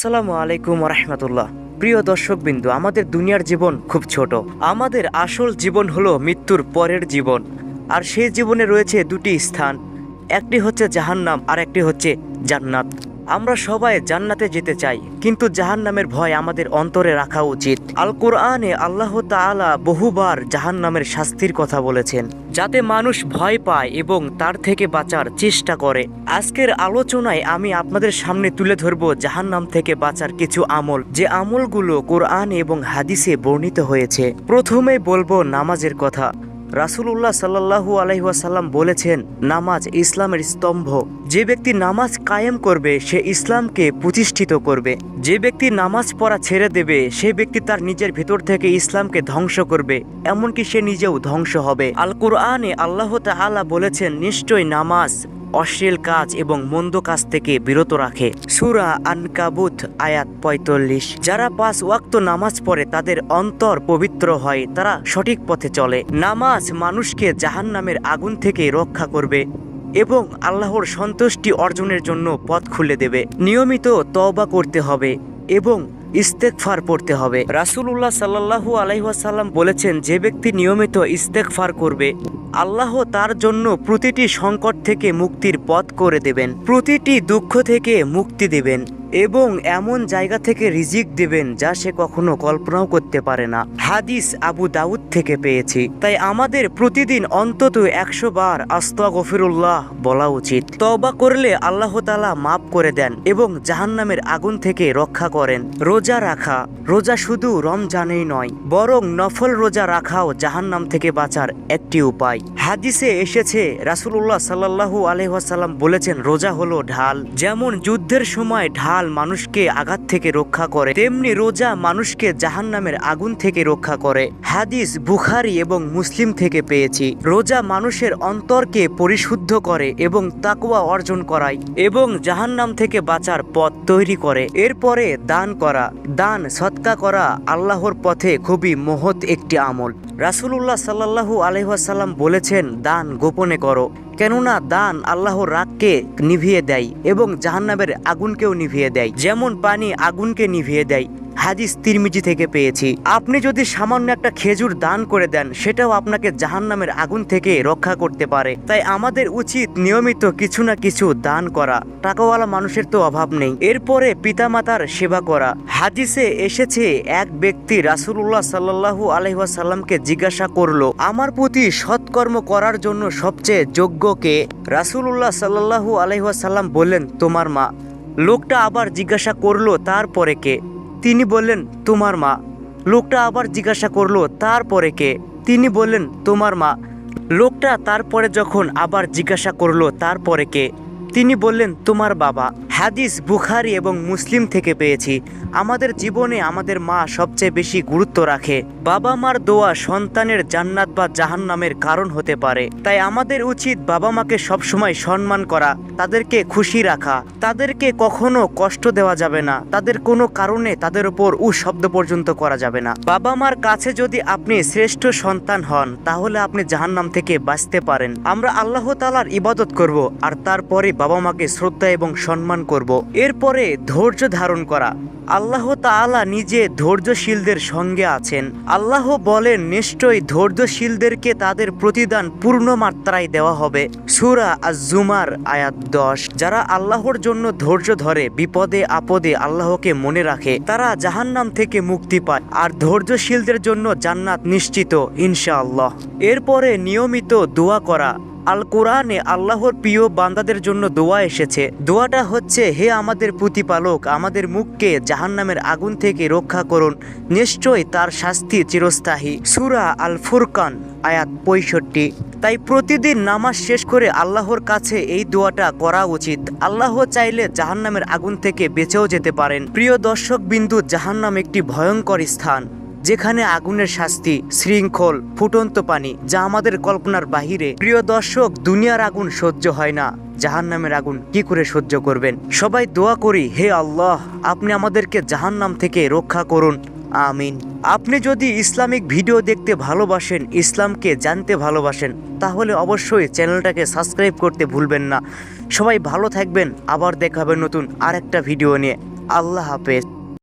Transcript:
আসসালামু আলাইকুম রহমতুল্লাহ প্রিয় দর্শকবিন্দু, আমাদের দুনিয়ার জীবন খুব ছোট। আমাদের আসল জীবন হলো মৃত্যুর পরের জীবন। আর সেই জীবনে রয়েছে দুটি স্থান। একটি হচ্ছে জাহান্নাম আর একটি হচ্ছে জান্নাত। আমরা সবাই জান্নাতে যেতে চাই, কিন্তু জাহান্নামের ভয় আমাদের অন্তরে রাখা উচিত। আল কোরআনে আল্লাহ তাআলা বহুবার জাহান্নামের শাস্তির কথা বলেছেন, যাতে মানুষ ভয় পায় এবং তার থেকে বাঁচার চেষ্টা করে। আজকের আলোচনায় আমি আপনাদের সামনে তুলে ধরব জাহান্নাম থেকে বাঁচার কিছু আমল, যে আমলগুলো কোরআন এবং হাদিসে বর্ণিত হয়েছে। প্রথমে বলব নামাজের কথা। রাসুলুল্লাহ সাল্লাহু আলহিহাসাল্লাম বলেছেন, নামাজ ইসলামের স্তম্ভ। যে ব্যক্তি নামাজ কায়েম করবে, সে ইসলামকে প্রতিষ্ঠিত করবে। যে ব্যক্তি নামাজ পড়া ছেড়ে দেবে, সে ব্যক্তি তার নিজের ভেতর থেকে ইসলামকে ধ্বংস করবে, এমনকি সে নিজেও ধ্বংস হবে। আল কোরআনে আল্লাহ তাআলা বলেছেন নিশ্চয় নামাজ অশ্লীল কাজ এবং মন্দ কাজ থেকে বিরত রাখে। সুরা আনকাবুত, আয়াত পঁয়তাল্লিশ। যারা পাঁচ ওয়াক্ত নামাজ পড়ে, তাদের অন্তর পবিত্র হয়, তারা সঠিক পথে চলে। নামাজ মানুষকে জাহান্নামের আগুন থেকে রক্ষা করবে এবং আল্লাহর সন্তুষ্টি অর্জনের জন্য পথ খুলে দেবে। নিয়মিত তওবা করতে হবে এবং ইস্তেকফার পড়তে হবে। রাসূলুল্লাহ সাল্লাল্লাহু আলাইহাসাল্লাম বলেছেন, যে ব্যক্তি নিয়মিত ইস্তেকফার করবে, আল্লাহ তার জন্য প্রতিটি সংকট থেকে মুক্তির পথ করে দেবেন, প্রতিটি দুঃখ থেকে মুক্তি দেবেন। এবং এমন জায়গা থেকে রিজিক দেবেন যা সে কখনো কল্পনাও করতে পারে না। হাদিস আবু দাউদ থেকে পেয়েছি। তাই আমাদের প্রতিদিন অন্তত একশো বার আস্তা গফিরুল্লাহ বলা উচিত। তবা করলে আল্লাহ তালা মাফ করে দেন এবং জাহান্নামের আগুন থেকে রক্ষা করেন। রোজা রাখা, রোজা শুধু রমজানেই নয়, বরং নফল রোজা রাখাও জাহান্নাম থেকে বাঁচার একটি উপায়। হাদিসে এসেছে, রাসুলুল্লাহ সাল্লাহু আলহাসাল্লাম বলেছেন, রোজা হলো ঢাল। যেমন যুদ্ধের সময় ঢাল মানুষকে আঘাত থেকে রক্ষা করে, তেমনি রোজা মানুষকে জাহান্নামের আগুন থেকে রক্ষা করে। হাদিস বুখারি এবং মুসলিম থেকে পেয়েছি। রোজা মানুষের অন্তরকে পরিশুদ্ধ করে এবং তাকুয়া অর্জন করায় এবং জাহান্নাম থেকে বাঁচার পথ তৈরি করে। এরপরে দান করা। দান, সৎকা করা আল্লাহর পথে খুবই মহৎ একটি আমল। রাসুলুল্লাহ সাল্লাহু আলহাসাল্লাম বলেছেন, দান গোপনে করো। কেননা দান আল্লাহর রাগকে নিভিয়ে দেয় এবং জাহান্নাবের আগুনকেও নিভিয়ে দেয়। যেমন পানি আগুনকে নিভিয়ে দেয়। হাদিস তিরমিজি থেকে পেয়েছি। আপনি যদি সামান্য একটা খেজুর দান করে দেন, সেটাও আপনাকে জাহান্নামের আগুন থেকে রক্ষা করতে পারে। তাই আমাদের উচিত নিয়মিত কিছু না কিছু দান করা। টাকাওয়ালা মানুষের তো অভাব নেই। এরপরে পিতামাতার সেবা করা। হাদিসে এসেছে, এক ব্যক্তি রাসুলুল্লাহ সাল্লাহু আলহাসাল্লামকে জিজ্ঞাসা করল, আমার প্রতি সৎকর্ম করার জন্য সবচেয়ে যোগ্যকে রাসুলুল্লাহ সাল্লাহু আলহাসাল্লাম বললেন, তোমার মা। লোকটা আবার জিজ্ঞাসা করল, তারপরে কে? তিনি বললেন, তোমার মা। লোকটা আবার জিজ্ঞাসা করল, তারপরে কে? তিনি বললেন, তোমার মা। লোকটা তারপরে যখন আবার জিজ্ঞাসা করল, তারপরে কে? তিনি বললেন, তোমার বাবা, হাদিস, বুখারি এবং মুসলিম থেকে পেয়েছি। আমাদের জীবনে আমাদের মা সবচেয়ে বেশি গুরুত্ব রাখে। বাবা মার দোয়া সন্তানের জান্নাত বা জাহান্নামের কারণ হতে পারে। তাই আমাদের উচিত বাবা মাকে সবসময় সম্মান করা, তাদেরকে খুশি রাখা। তাদেরকে কখনো কষ্ট দেওয়া যাবে না। তাদের কোনো কারণে তাদের উপর উ শব্দ পর্যন্ত করা যাবে না। বাবা মার কাছে যদি আপনি শ্রেষ্ঠ সন্তান হন, তাহলে আপনি জাহান্নাম থেকে বাঁচতে পারেন। আমরা আল্লাহ তালার ইবাদত করব, আর তারপরে বাবা মাকে শ্রদ্ধা এবং সম্মান করব। এরপরে ধৈর্য ধারণ করা। আল্লাহ তাআলা নিজে ধৈর্যশীলদের সঙ্গে আছেন। আল্লাহ বলেন, নিশ্চয়ই ধৈর্যশীলদেরকে তাদের প্রতিদান পূর্ণ মাত্রায় দেওয়া হবে। সুরা আজুমার আয়াত দশ। যারা আল্লাহর জন্য ধৈর্য ধরে, বিপদে আপদে আল্লাহকে মনে রাখে, তারা জাহান্নাম থেকে মুক্তি পায়। আর ধৈর্যশীলদের জন্য জান্নাত নিশ্চিত, ইনশাআল্লাহ। এরপরে নিয়মিত দোয়া করা। আল কোরআনে আল্লাহর প্রিয় বান্দাদের জন্য দোয়া এসেছে। দোয়াটা হচ্ছে, হে আমাদের প্রতিপালক, আমাদের মুখকে জাহান্নামের আগুন থেকে রক্ষা করুন। নিশ্চয়ই তার শাস্তি চিরস্থায়ী। সুরা আল ফুরকান আয়াত পঁয়ষট্টি। তাই প্রতিদিন নামাজ শেষ করে আল্লাহর কাছে এই দোয়াটা করা উচিত। আল্লাহ চাইলে জাহান্নামের আগুন থেকে বেঁচেও যেতে পারেন। প্রিয় দর্শক বিন্দু জাহান্নাম একটি ভয়ঙ্কর স্থান। যেখানে আগুনের শাস্তি, শৃঙ্খল, ফুটন্ত পানি, যা আমাদের কল্পনার বাহিরে, প্রিয় দর্শক, দুনিয়ার আগুন সহ্য হয় না। জাহান্নামের আগুন কি করে সহ্য করবেন? সবাই দোয়া করি, হে আল্লাহ, আপনি আমাদেরকে জাহান্নাম থেকে রক্ষা করুন। আমিন। আপনি যদি ইসলামিক ভিডিও দেখতে ভালোবাসেন, ইসলামকে জানতে ভালোবাসেন, তাহলে অবশ্যই চ্যানেলটাকে সাবস্ক্রাইব করতে ভুলবেন না। সবাই ভালো থাকবেন, আবার দেখাবেন নতুন আরেকটা ভিডিও নিয়ে। আল্লাহ হাফেজ।